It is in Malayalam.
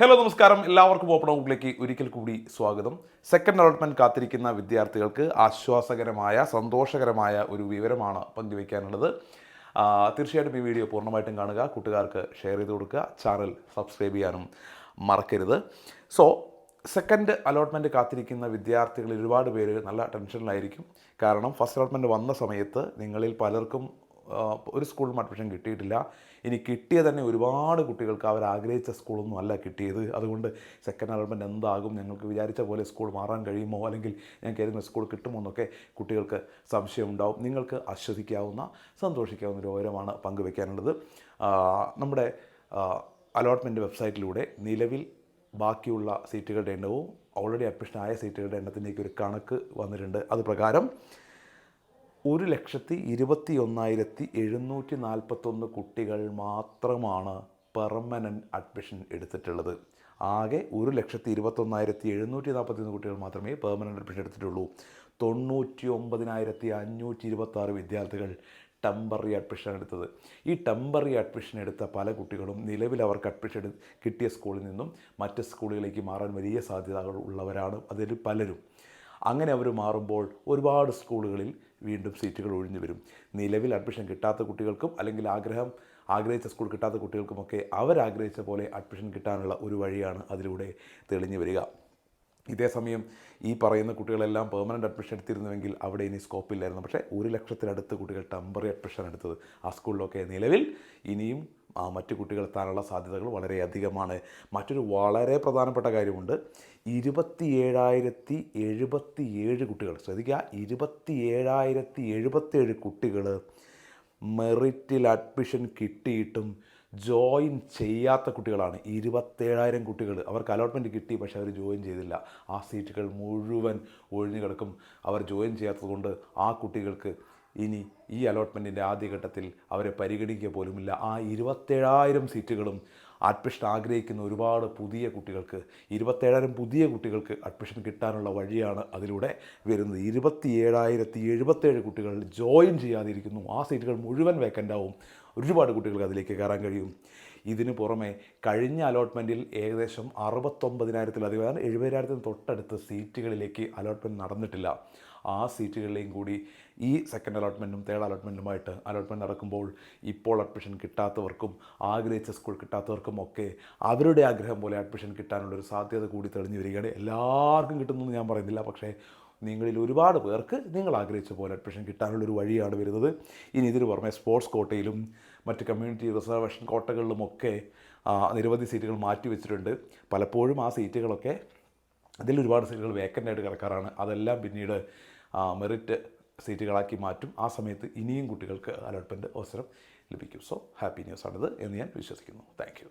ഹലോ നമസ്കാരം. എല്ലാവർക്കും ഓപ്പൺ ഔട്ടിലേക്ക് ഒരിക്കൽ കൂടി സ്വാഗതം. സെക്കൻഡ് അലോട്ട്മെന്റ് കാത്തിരിക്കുന്ന വിദ്യാർത്ഥികൾക്ക് ആശ്വാസകരമായ സന്തോഷകരമായ ഒരു വിവരമാണ് പങ്കുവയ്ക്കാനുള്ളത്. തീർച്ചയായിട്ടും ഈ വീഡിയോ പൂർണമായിട്ടും കാണുക കൂട്ടുകാർക്ക് ഷെയർ ചെയ്ത് കൊടുക്കുക ചാനൽ സബ്സ്ക്രൈബ് ചെയ്യാനും മറക്കരുത്. സോ സെക്കൻഡ് അലോട്ട്മെന്റ് കാത്തിരിക്കുന്ന വിദ്യാർത്ഥികളിൽ ഒരുപാട് പേര് നല്ല ടെൻഷനിലായിരിക്കും കാരണം ഫസ്റ്റ് അലോട്ട്മെന്റ് വന്ന സമയത്ത് നിങ്ങളിൽ പലർക്കും ഒരു സ്കൂളിലും അഡ്മിഷൻ കിട്ടിയിട്ടില്ല. ഇനി കിട്ടിയ തന്നെ ഒരുപാട് കുട്ടികൾക്ക് അവർ ആഗ്രഹിച്ച സ്കൂളൊന്നും അല്ല കിട്ടിയത്. അതുകൊണ്ട് സെക്കൻഡ് അലോട്ട്മെന്റ് എന്താകും ഞങ്ങൾക്ക് വിചാരിച്ച പോലെ സ്കൂൾ മാറാൻ കഴിയുമോ? അല്ലെങ്കിൽ ഞങ്ങൾക്ക് ഏതെങ്കിലും സ്കൂൾ കിട്ടുമോ എന്നൊക്കെ കുട്ടികൾക്ക് സംശയമുണ്ടാവും. നിങ്ങൾക്ക് ആശ്വസിക്കാവുന്ന സന്തോഷിക്കാവുന്ന ഒരു വിവരമാണ് പങ്കുവെക്കാനുള്ളത്. നമ്മുടെ അലോട്ട്മെന്റ് വെബ്സൈറ്റിലൂടെ നിലവിൽ ബാക്കിയുള്ള സീറ്റുകളുടെ എണ്ണവും ഓൾറെഡി അഡ്മിഷൻ ആയ സീറ്റുകളുടെ എണ്ണത്തിന്റെയൊക്കെ ഒരു കണക്ക് വന്നിട്ടുണ്ട്. അത് പ്രകാരം ഒരു ലക്ഷത്തി ഇരുപത്തി ഒന്നായിരത്തി എഴുന്നൂറ്റി നാൽപ്പത്തൊന്ന് കുട്ടികൾ മാത്രമാണ് പെർമനന്റ് അഡ്മിഷൻ എടുത്തിട്ടുള്ളത്. ആകെ ഒരു ലക്ഷത്തി ഇരുപത്തൊന്നായിരത്തി എഴുന്നൂറ്റി നാൽപ്പത്തൊന്ന് കുട്ടികൾ മാത്രമേ പെർമനന്റ് അഡ്മിഷൻ എടുത്തിട്ടുള്ളൂ. തൊണ്ണൂറ്റി ഒമ്പതിനായിരത്തി അഞ്ഞൂറ്റി ഇരുപത്താറ് വിദ്യാർത്ഥികൾ ടെമ്പററി അഡ്മിഷൻ എടുത്തത്. ഈ ടെമ്പററി അഡ്മിഷൻ എടുത്ത പല കുട്ടികളും നിലവിൽ അവർക്ക് അഡ്മിഷൻ എടു കിട്ടിയ സ്കൂളിൽ നിന്നും മറ്റ് സ്കൂളുകളിലേക്ക് മാറാൻ വലിയ സാധ്യതകൾ ഉള്ളവരാണ് അതിൽ പലരും. അങ്ങനെ അവർ മാറുമ്പോൾ ഒരുപാട് സ്കൂളുകളിൽ വീണ്ടും സീറ്റുകൾ ഒഴിഞ്ഞു വരും. നിലവിൽ അഡ്മിഷൻ കിട്ടാത്ത കുട്ടികൾക്കും അല്ലെങ്കിൽ ആഗ്രഹം ആഗ്രഹിച്ച സ്കൂൾ കിട്ടാത്ത കുട്ടികൾക്കുമൊക്കെ അവരാഗ്രഹിച്ച പോലെ അഡ്മിഷൻ കിട്ടാനുള്ള ഒരു വഴിയാണ് അതിലൂടെ തെളിഞ്ഞു വരിക. ഇതേസമയം ഈ പറയുന്ന കുട്ടികളെല്ലാം പെർമനന്റ് അഡ്മിഷൻ എടുത്തിരുന്നുവെങ്കിൽ അവിടെ ഇനി സ്കോപ്പ് സ്കോപ്പില്ലായിരുന്നു പക്ഷേ ഒരു ലക്ഷത്തിനടുത്ത് കുട്ടികൾ ടെമ്പററി അഡ്മിഷൻ എടുത്തത് ആ സ്കൂളിലൊക്കെ. നിലവിൽ ഇനിയും മറ്റു കുട്ടികൾ എത്താനുള്ള സാധ്യതകൾ വളരെയധികമാണ് മറ്റൊരു വളരെ പ്രധാനപ്പെട്ട കാര്യമുണ്ട്. ഇരുപത്തി ഏഴായിരത്തി എഴുപത്തി ഏഴ് കുട്ടികൾ ശ്രദ്ധിക്കുക ഇരുപത്തി ഏഴായിരത്തി എഴുപത്തേഴ് കുട്ടികൾ മെറിറ്റിൽ അഡ്മിഷൻ കിട്ടിയിട്ടും ജോയിൻ ചെയ്യാത്ത കുട്ടികളാണ്. ഇരുപത്തേഴായിരം കുട്ടികൾ അവർക്ക് അലോട്ട്മെന്റ് കിട്ടി പക്ഷേ അവർ ജോയിൻ ചെയ്തില്ല. ആ സീറ്റുകൾ മുഴുവൻ ഒഴിഞ്ഞു കിടക്കും. അവർ ജോയിൻ ചെയ്യാത്തതുകൊണ്ട് ആ കുട്ടികൾക്ക് ഇനി ഈ അലോട്ട്മെന്റിന്റെ ആദ്യഘട്ടത്തിൽ അവരെ പരിഗണിക്കുക പോലുമില്ല. ആ ഇരുപത്തേഴായിരം സീറ്റുകളും അഡ്മിഷൻ ആഗ്രഹിക്കുന്ന ഒരുപാട് പുതിയ കുട്ടികൾക്ക് ഇരുപത്തേഴായിരം പുതിയ കുട്ടികൾക്ക് അഡ്മിഷൻ കിട്ടാനുള്ള വഴിയാണ് അതിലൂടെ വരുന്നത്. ഇരുപത്തി ഏഴായിരത്തി എഴുപത്തേഴ് കുട്ടികൾ ജോയിൻ ചെയ്യാതിരിക്കുന്നു. ആ സീറ്റുകൾ മുഴുവൻ വേക്കന്റാവും ഒരുപാട് കുട്ടികൾക്ക് അതിലേക്ക് കയറാൻ കഴിയും. ഇതിനു പുറമെ കഴിഞ്ഞ അലോട്ട്മെന്റിൽ ഏകദേശം അറുപത്തൊമ്പതിനായിരത്തിലധികം എഴുപതിനായിരത്തിന് തൊട്ടടുത്ത് സീറ്റുകളിലേക്ക് അലോട്ട്മെന്റ് നടന്നിട്ടില്ല. ആ സീറ്റുകളിലെയും കൂടി ഈ സെക്കൻഡ് അലോട്ട്മെന്റും തേർഡ് അലോട്ട്മെന്റുമായിട്ട് അലോട്ട്മെന്റ് നടക്കുമ്പോൾ ഇപ്പോൾ അഡ്മിഷൻ കിട്ടാത്തവർക്കും ആഗ്രഹിച്ച സ്കൂൾ കിട്ടാത്തവർക്കും ഒക്കെ അവരുടെ ആഗ്രഹം പോലെ അഡ്മിഷൻ കിട്ടാനുള്ളൊരു സാധ്യത കൂടി തെളിഞ്ഞു വരികയാണ്. എല്ലാവർക്കും കിട്ടുന്നു ഞാൻ പറയുന്നില്ല. പക്ഷേ നിങ്ങളിൽ ഒരുപാട് പേർക്ക് നിങ്ങൾ ആഗ്രഹിച്ച പോലെ അഡ്മിഷൻ കിട്ടാനുള്ളൊരു വഴിയാണ് വരുന്നത്. ഇനി ഇതിന് പുറമെ സ്പോർട്സ് കോട്ടയിലും മറ്റ് കമ്മ്യൂണിറ്റി റിസർവേഷൻ കോട്ടകളിലുമൊക്കെ നിരവധി സീറ്റുകൾ മാറ്റി വെച്ചിട്ടുണ്ട്. പലപ്പോഴും ആ സീറ്റുകളൊക്കെ അതിൽ ഒരുപാട് സീറ്റുകൾ വേക്കന്റ് ആയിട്ട് കിടക്കാറാണ്. അതെല്ലാം പിന്നീട് മെറിറ്റ് സീറ്റുകളാക്കി മാറ്റും. ആ സമയത്ത് ഇനിയും കുട്ടികൾക്ക് അലോട്ട്മെന്റ് അവസരം ലഭിക്കും. സോ ഹാപ്പി ന്യൂസ് ആണിത് എന്ന് ഞാൻ വിശ്വസിക്കുന്നു. താങ്ക്